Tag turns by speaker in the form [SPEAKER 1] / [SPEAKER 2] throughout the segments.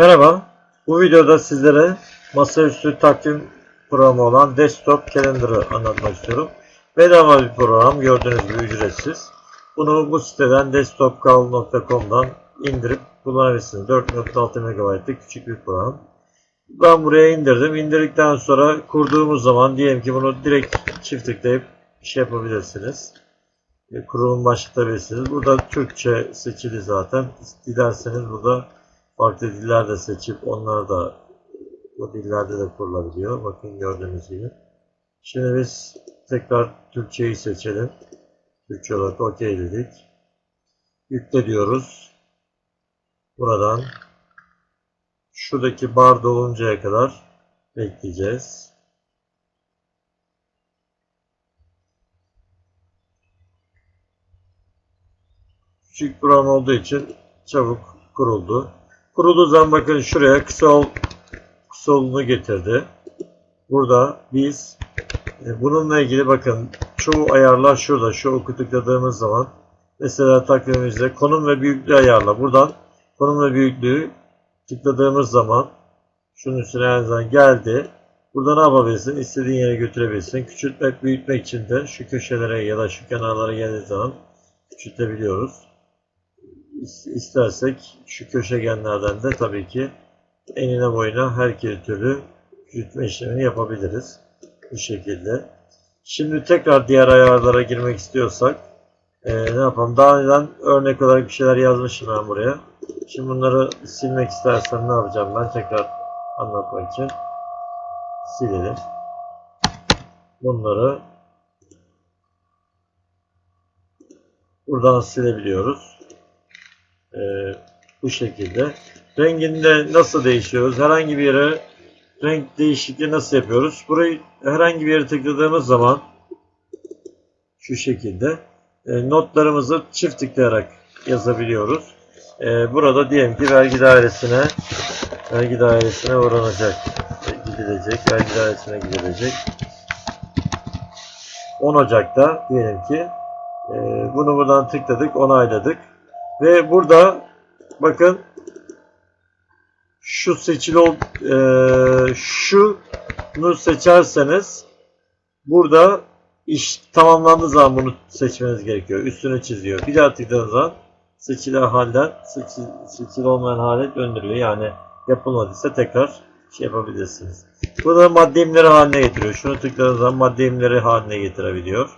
[SPEAKER 1] Merhaba, bu videoda sizlere masaüstü takvim programı olan Desktop Calendar'ı anlatmak istiyorum. Bedava bir program, gördüğünüz gibi ücretsiz. Bunu bu siteden desktopcal.com'dan indirip kullanabilirsiniz. 4.6 MB'lık küçük bir program. Ben buraya indirdim. İndirdikten sonra kurduğumuz zaman diyelim ki bunu direkt çift tıklayıp şey yapabilirsiniz. E, Kurulum başlatabilirsiniz. Burada Türkçe seçili zaten. Dilerseniz burada farklı diller de seçip onlar da bu dillerde de kurulabiliyor. Bakın gördüğünüz gibi. Şimdi biz tekrar Türkçeyi seçelim. Türkçe olarak OK dedik. Yükle diyoruz. Buradan şuradaki bar doluncaya kadar bekleyeceğiz. Küçük program olduğu için çabuk kuruldu. Kurulduğu zaman bakın şuraya kısa ol, kısa olunu getirdi. Burada biz e, bununla ilgili bakın çoğu ayarlar şurada. Şu oku tıkladığımız zaman mesela takvimimizde konum ve büyüklüğü ayarla. Buradan konum ve büyüklüğü tıkladığımız zaman şunun üstüne en azından geldi. Burada ne yapabilirsin? İstediğin yere götürebilirsin. Küçültmek, büyütmek için de şu köşelere ya da şu kenarlara geldiği zaman küçültebiliyoruz. İs- İstersek şu köşegenlerden de tabii ki enine boyuna her türlü küçültme işlemini yapabiliriz. Bu şekilde. Şimdi tekrar diğer ayarlara girmek istiyorsak eee, ne yapalım? Daha önceden örnek olarak bir şeyler yazmışım ben buraya. Şimdi bunları silmek istersem ne yapacağım ben tekrar anlatmak için silelim. Bunları buradan silebiliyoruz. Ee, bu şekilde. Renginde nasıl değişiyoruz? Herhangi bir yere renk değişikliği nasıl yapıyoruz? Burayı herhangi bir yere tıkladığımız zaman şu şekilde e, notlarımızı çift tıklayarak yazabiliyoruz. E, burada diyelim ki vergi dairesine vergi dairesine uğranacak e, gidilecek vergi dairesine gidilecek 10 Ocak'ta diyelim ki e, bunu buradan tıkladık onayladık ve burada bakın şu seçili ol, e, şunu seçerseniz burada iş tamamlandığı zaman bunu seçmeniz gerekiyor. Üstünü çiziyor. Bir daha tıkladığınız zaman seçili halden seçili, seçili olmayan hale döndürüyor. Yani yapılmadıysa tekrar şey yapabilirsiniz. Burada madde imleri haline getiriyor. Şunu tıkladığınız zaman madde imleri haline getirebiliyor.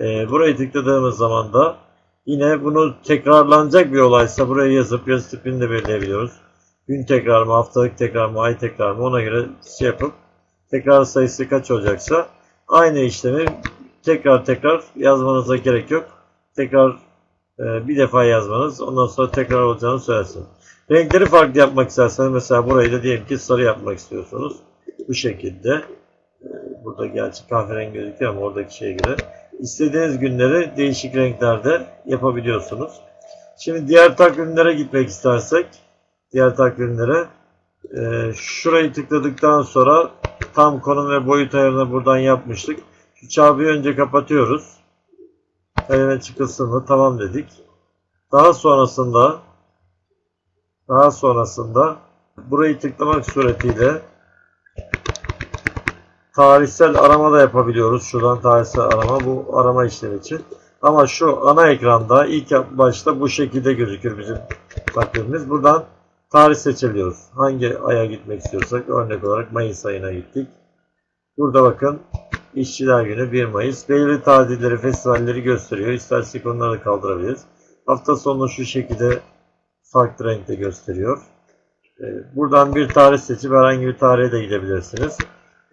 [SPEAKER 1] E, burayı tıkladığımız zaman da yine bunu tekrarlanacak bir olaysa buraya yazıp yazı tipini de belirleyebiliyoruz. Gün tekrar mı, haftalık tekrar mı, ay tekrar mı ona göre şey yapıp tekrar sayısı kaç olacaksa aynı işlemi tekrar tekrar yazmanıza gerek yok. Tekrar e, bir defa yazmanız ondan sonra tekrar olacağını söylesin. Renkleri farklı yapmak isterseniz mesela burayı da diyelim ki sarı yapmak istiyorsunuz. Bu şekilde. Burada gerçi kahverengi gözüküyor ama oradaki şeye göre. İstediğiniz günleri değişik renklerde yapabiliyorsunuz. Şimdi diğer takvimlere gitmek istersek diğer takvimlere e, şurayı tıkladıktan sonra tam konum ve boyut ayarını buradan yapmıştık. Şu çarpıyı önce kapatıyoruz. Kaleme çıkılsın mı? Tamam dedik. Daha sonrasında daha sonrasında burayı tıklamak suretiyle tarihsel arama da yapabiliyoruz. Şuradan tarihsel arama bu arama işlemi için. Ama şu ana ekranda ilk başta bu şekilde gözükür bizim takvimimiz. Buradan tarih seçebiliyoruz. Hangi aya gitmek istiyorsak örnek olarak Mayıs ayına gittik. Burada bakın İşçiler Günü 1 Mayıs. Belirli tatilleri, festivalleri gösteriyor. İstersek onları da kaldırabiliriz. Hafta sonu şu şekilde farklı renkte gösteriyor. Ee, Buradan bir tarih seçip herhangi bir tarihe de gidebilirsiniz.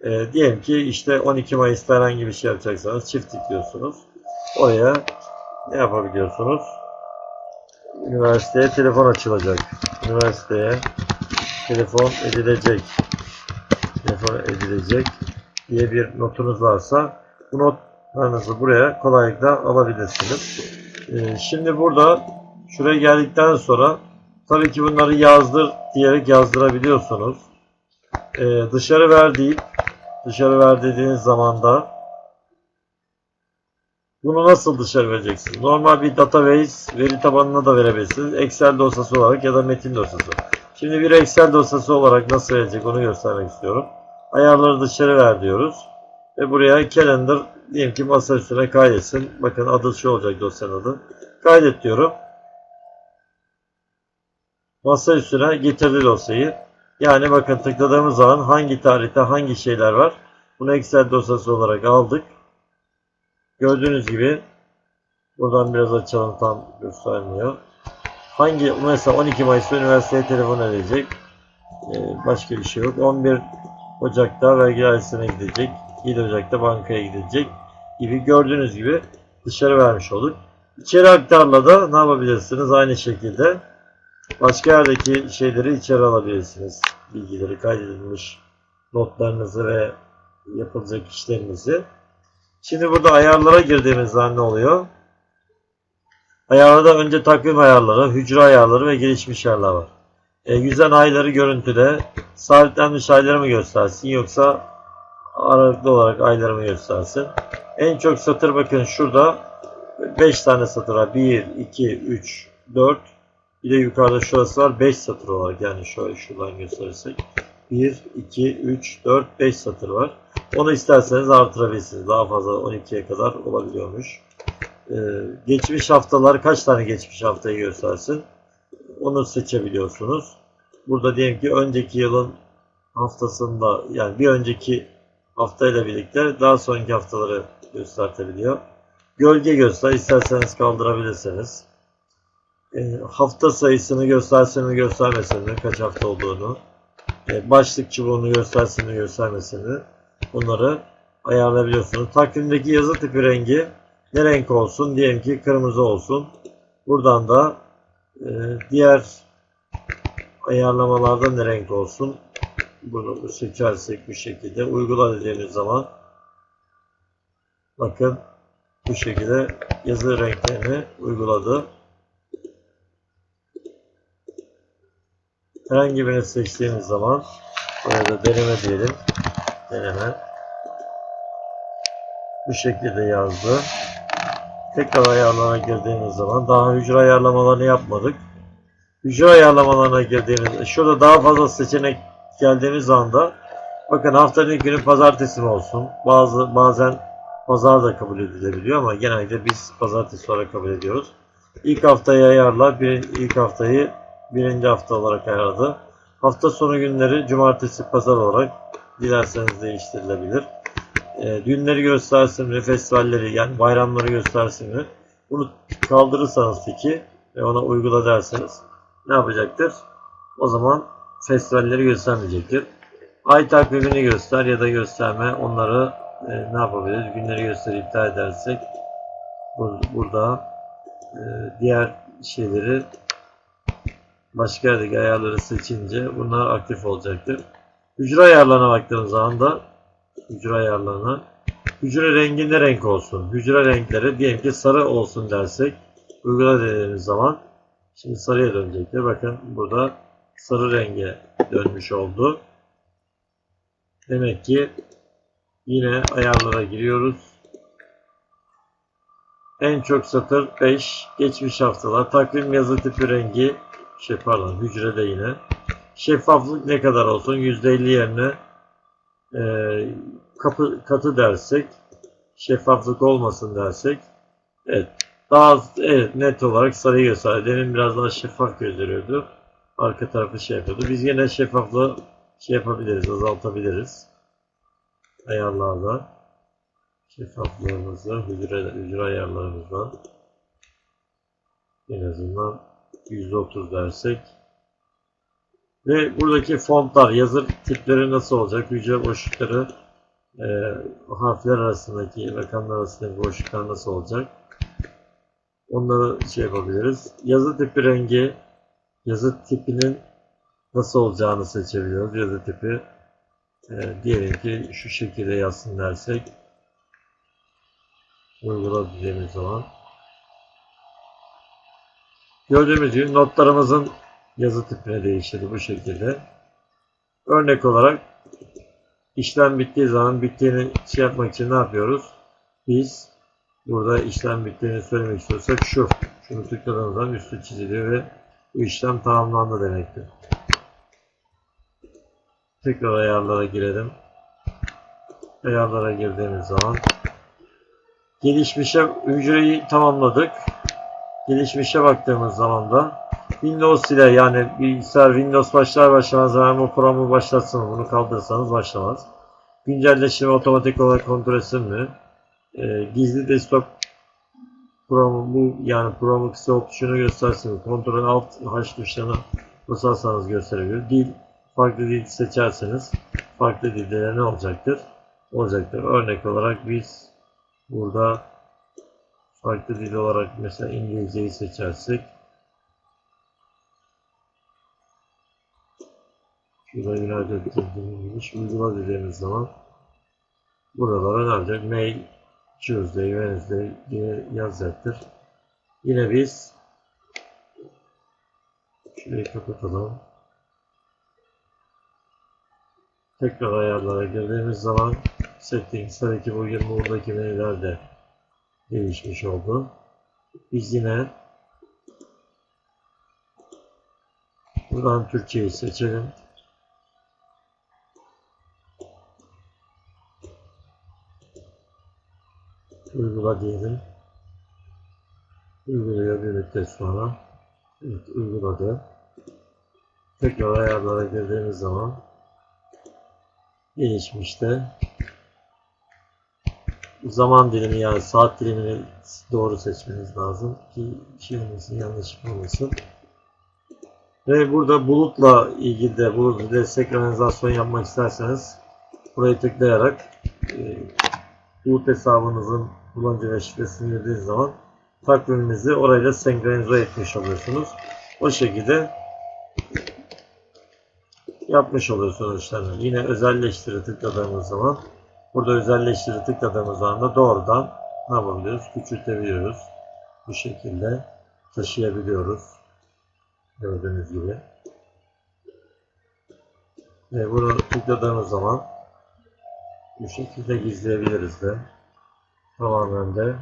[SPEAKER 1] Ee, diyelim ki işte 12 Mayıs'ta herhangi bir şey yapacaksanız çift tıklıyorsunuz. Oraya ne yapabiliyorsunuz? Üniversiteye telefon açılacak. Üniversiteye telefon edilecek. Telefon edilecek diye bir notunuz varsa bu notlarınızı buraya kolaylıkla alabilirsiniz. Ee, şimdi burada şuraya geldikten sonra tabii ki bunları yazdır diyerek yazdırabiliyorsunuz. Ee, dışarı ver deyip dışarı ver dediğiniz zaman da bunu nasıl dışarı vereceksiniz? Normal bir database veri tabanına da verebilirsiniz. Excel dosyası olarak ya da metin dosyası. Şimdi bir Excel dosyası olarak nasıl verecek onu göstermek istiyorum. Ayarları dışarı ver diyoruz. Ve buraya calendar diyelim ki masa üstüne kaydetsin. Bakın adı şu olacak dosyanın adı. Kaydet diyorum. Masa üstüne getirdi dosyayı. Yani bakın tıkladığımız zaman hangi tarihte hangi şeyler var. Bunu Excel dosyası olarak aldık. Gördüğünüz gibi buradan biraz açalım tam göstermiyor. Hangi mesela 12 Mayıs'ta üniversiteye telefon edecek. Ee, başka bir şey yok. 11 Ocak'ta vergi dairesine gidecek. 7 Ocak'ta bankaya gidecek gibi gördüğünüz gibi dışarı vermiş olduk. İçeri aktarla da ne yapabilirsiniz? Aynı şekilde başka yerdeki şeyleri içeri alabilirsiniz. Bilgileri kaydedilmiş notlarınızı ve yapılacak işlerinizi. Şimdi burada ayarlara girdiğimiz zaman ne oluyor? Ayarlarda önce takvim ayarları, hücre ayarları ve gelişmiş ayarlar var. E, yüzen ayları görüntüde sabitlenmiş ayları mı göstersin yoksa aralıklı olarak ayları mı göstersin? En çok satır bakın şurada 5 tane satır var. 1, 2, 3, 4 bir de yukarıda şurası var 5 satır olarak yani şöyle şuradan gösterirsek 1, 2, 3, 4, 5 satır var. Onu isterseniz artırabilirsiniz. Daha fazla 12'ye kadar olabiliyormuş. Ee, geçmiş haftalar kaç tane geçmiş haftayı göstersin? Onu seçebiliyorsunuz. Burada diyelim ki önceki yılın haftasında yani bir önceki haftayla birlikte daha sonraki haftaları göstertebiliyor. Gölge göster isterseniz kaldırabilirsiniz. E, hafta sayısını göstersin mi göstermesin mi kaç hafta olduğunu e, başlık çubuğunu göstersin mi göstermesin mi bunları ayarlayabiliyorsunuz. Takvimdeki yazı tipi rengi ne renk olsun? Diyelim ki kırmızı olsun. Buradan da e, diğer ayarlamalarda ne renk olsun? Bunu seçersek bu şekilde uygula dediğimiz zaman bakın bu şekilde yazı renklerini uyguladı. Herhangi birini seçtiğimiz zaman buraya da deneme diyelim. Deneme. Bu şekilde yazdı. Tekrar ayarlarına girdiğimiz zaman daha hücre ayarlamalarını yapmadık. Hücre ayarlamalarına girdiğimiz şurada daha fazla seçenek geldiğimiz anda bakın haftanın günü pazartesi mi olsun? Bazı bazen pazar da kabul edilebiliyor ama genelde biz pazartesi olarak kabul ediyoruz. İlk haftayı ayarla. Bir, ilk haftayı birinci hafta olarak ayarladı. Hafta sonu günleri cumartesi pazar olarak dilerseniz değiştirilebilir. E, düğünleri göstersin mi, festivalleri yani bayramları göstersin mi? Bunu kaldırırsanız tiki ve ona uygula derseniz ne yapacaktır? O zaman festivalleri göstermeyecektir. Ay takvimini göster ya da gösterme onları e, ne yapabiliriz? Günleri göster iptal edersek bur burada e, diğer şeyleri başka yerdeki ayarları seçince bunlar aktif olacaktır. Hücre ayarlarına baktığımız zaman da hücre ayarlarına hücre rengi ne renk olsun? Hücre renkleri diyelim ki sarı olsun dersek uygula dediğimiz zaman şimdi sarıya dönecektir. Bakın burada sarı renge dönmüş oldu. Demek ki yine ayarlara giriyoruz. En çok satır 5. Geçmiş haftalar. Takvim yazı tipi rengi. Şey pardon hücrede yine. Şeffaflık ne kadar olsun? %50 yerine e, kapı, katı dersek şeffaflık olmasın dersek evet daha evet, net olarak sarıyı gösteriyor. Demin biraz daha şeffaf gösteriyordu. Arka tarafı şey yapıyordu. Biz yine şeffaflığı şey yapabiliriz, azaltabiliriz. Ayarlarda şeffaflığımızı hücre, hücre ayarlarımızda en azından %30 dersek ve buradaki fontlar, yazı tipleri nasıl olacak? Hücre boşlukları e, harfler arasındaki, rakamlar arasındaki boşluklar nasıl olacak? Onları şey yapabiliriz. Yazı tipi rengi, yazı tipinin nasıl olacağını seçebiliyoruz. Yazı tipi e, diyelim ki şu şekilde yazsın dersek uygula dediğimiz zaman gördüğümüz gibi notlarımızın yazı tipine değiştirdi bu şekilde. Örnek olarak işlem bittiği zaman bittiğini şey yapmak için ne yapıyoruz? Biz burada işlem bittiğini söylemek istiyorsak şu. Şunu tıkladığımız zaman üstü çiziliyor ve bu işlem tamamlandı demektir. Tekrar ayarlara girelim. Ayarlara girdiğimiz zaman gelişmişe hücreyi tamamladık. Gelişmişe baktığımız zaman da Windows ile yani bilgisayar Windows başlar başlamaz hemen bu programı başlatsın. Bunu kaldırırsanız başlamaz. Güncelleştirme otomatik olarak kontrol etsin mi? Ee, gizli desktop programı bu yani programı kısa ok tuşunu göstersin. Kontrol alt H tuşlarına basarsanız gösterebilir. Dil farklı dil seçerseniz farklı dilde ne olacaktır? Olacaktır. Örnek olarak biz burada farklı dil olarak mesela İngilizceyi seçersek Şurada United Kingdom'mış. Uygula dediğimiz zaman buralara ne? Mail, Tuesday, Wednesday diye yazacaktır. Yine biz şurayı kapatalım. Tekrar ayarlara girdiğimiz zaman settings tabii bugün buradaki menüler de değişmiş oldu. Biz yine buradan Türkçeyi seçelim. Uygula diyelim. Uyguluyor bir müddet sonra. Evet uyguladı. Tekrar ayarlara girdiğimiz zaman gelişmişte zaman dilimi yani saat dilimini doğru seçmeniz lazım ki şey yanlış olmasın. Ve burada bulutla ilgili de bulut ile senkronizasyon yapmak isterseniz burayı tıklayarak e, bulut hesabınızın kullanıcı ve şifresini girdiğiniz zaman takviminizi orayla senkronize etmiş oluyorsunuz. O şekilde yapmış oluyorsunuz işlemleri. Yine özelleştiri tıkladığımız zaman burada özelleştiri tıkladığımız zaman da doğrudan ne yapabiliyoruz? Küçültebiliyoruz. Bu şekilde taşıyabiliyoruz. Gördüğünüz gibi. Ve bunu tıkladığımız zaman bu şekilde gizleyebiliriz de. Tamamen de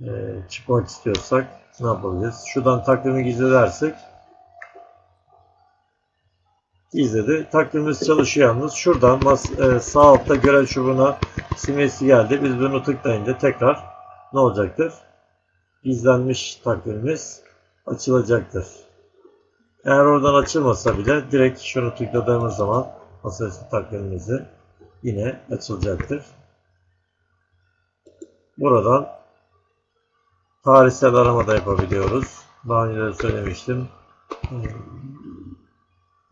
[SPEAKER 1] e, çıkmak istiyorsak ne yapabiliriz? Şuradan takvimi gizle gizledi. Takvimimiz çalışıyor. Şuradan mas e, sağ altta görev çubuğuna simgesi geldi. Biz bunu tıklayınca tekrar ne olacaktır? Gizlenmiş takvimimiz açılacaktır. Eğer oradan açılmasa bile direkt şunu tıkladığımız zaman masaüstü takvimimizi yine açılacaktır. Buradan tarihsel arama da yapabiliyoruz. Daha önce de söylemiştim.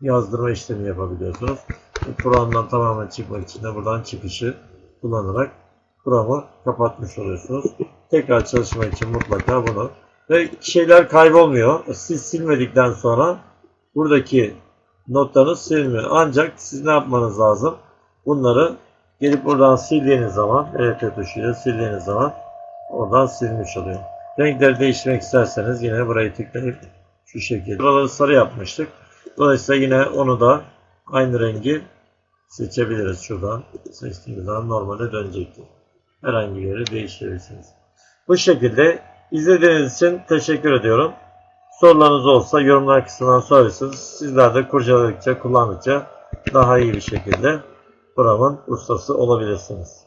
[SPEAKER 1] Yazdırma işlemi yapabiliyorsunuz. Programdan tamamen çıkmak için de buradan çıkışı kullanarak programı kapatmış oluyorsunuz. Tekrar çalışmak için mutlaka bunu ve şeyler kaybolmuyor. Siz silmedikten sonra buradaki notlarınız silmiyor. Ancak siz ne yapmanız lazım? Bunları gelip buradan sildiğiniz zaman ET tuşuyla sildiğiniz zaman oradan silmiş oluyor. Renkleri değiştirmek isterseniz yine burayı tıklayıp şu şekilde. Buraları sarı yapmıştık. Dolayısıyla yine onu da aynı rengi seçebiliriz şuradan. Seçtiğimiz zaman normale dönecektir. Herhangi bir yeri değiştirebilirsiniz. Bu şekilde izlediğiniz için teşekkür ediyorum. Sorularınız olsa yorumlar kısmından sorarsanız sizler de kurcaladıkça, kullandıkça daha iyi bir şekilde programın ustası olabilirsiniz.